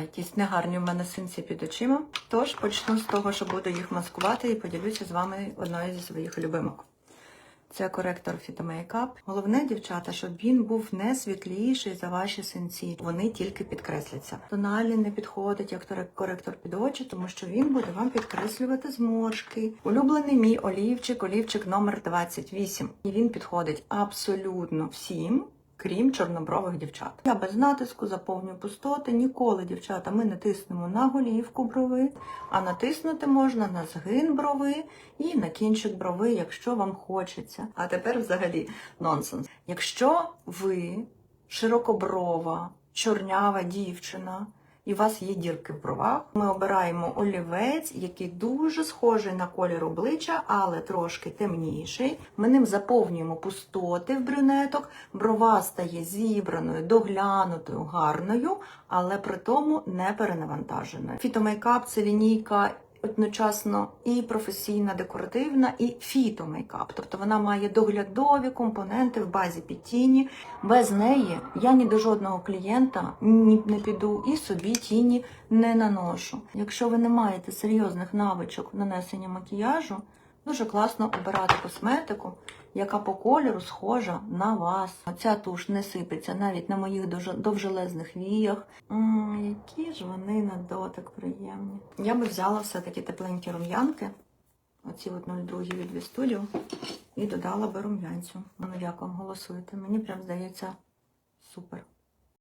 Якісь негарні в мене синці під очима. Тож почну з того, що буду їх маскувати і поділюся з вами одною зі своїх любимок. Це коректор фітомейкап. Головне, дівчата, щоб він був не світліший за ваші синці. Вони тільки підкресляться. Тональний не підходить як коректор під очі, тому що він буде вам підкреслювати зморшки. Улюблений мій олівчик, олівчик номер 28. І він підходить абсолютно всім. Крім чорнобрових дівчат. Я без натиску заповню пустоти. Ніколи, дівчата, ми не тиснемо на голівку брови, а натиснути можна на згин брови і на кінчик брови, якщо вам хочеться. А тепер взагалі нонсенс. Якщо ви широкоброва, чорнява дівчина, і у вас є дірки в бровах, ми обираємо олівець, який дуже схожий на колір обличчя, але трошки темніший. Ми ним заповнюємо пустоти в брюнеток, брова стає зібраною, доглянутою, гарною, але при тому не перенавантаженою. Фітомейкап це лінійка одночасно і професійна, декоративна, і фітомейкап. Тобто вона має доглядові компоненти в базі під тіні. Без неї я ні до жодного клієнта не піду і собі тіні не наношу. Якщо ви не маєте серйозних навичок нанесення макіяжу, дуже класно обирати косметику, яка по кольору схожа на вас. Ця туш не сипеться навіть на моїх довжелезних віях. М, які ж вони на дотик приємні. Я би взяла все-таки тепленькі рум'янки, оці от 02 від Вістудіо, і додала би рум'янцю. Ну як вам голосуєте? Мені прям здається супер.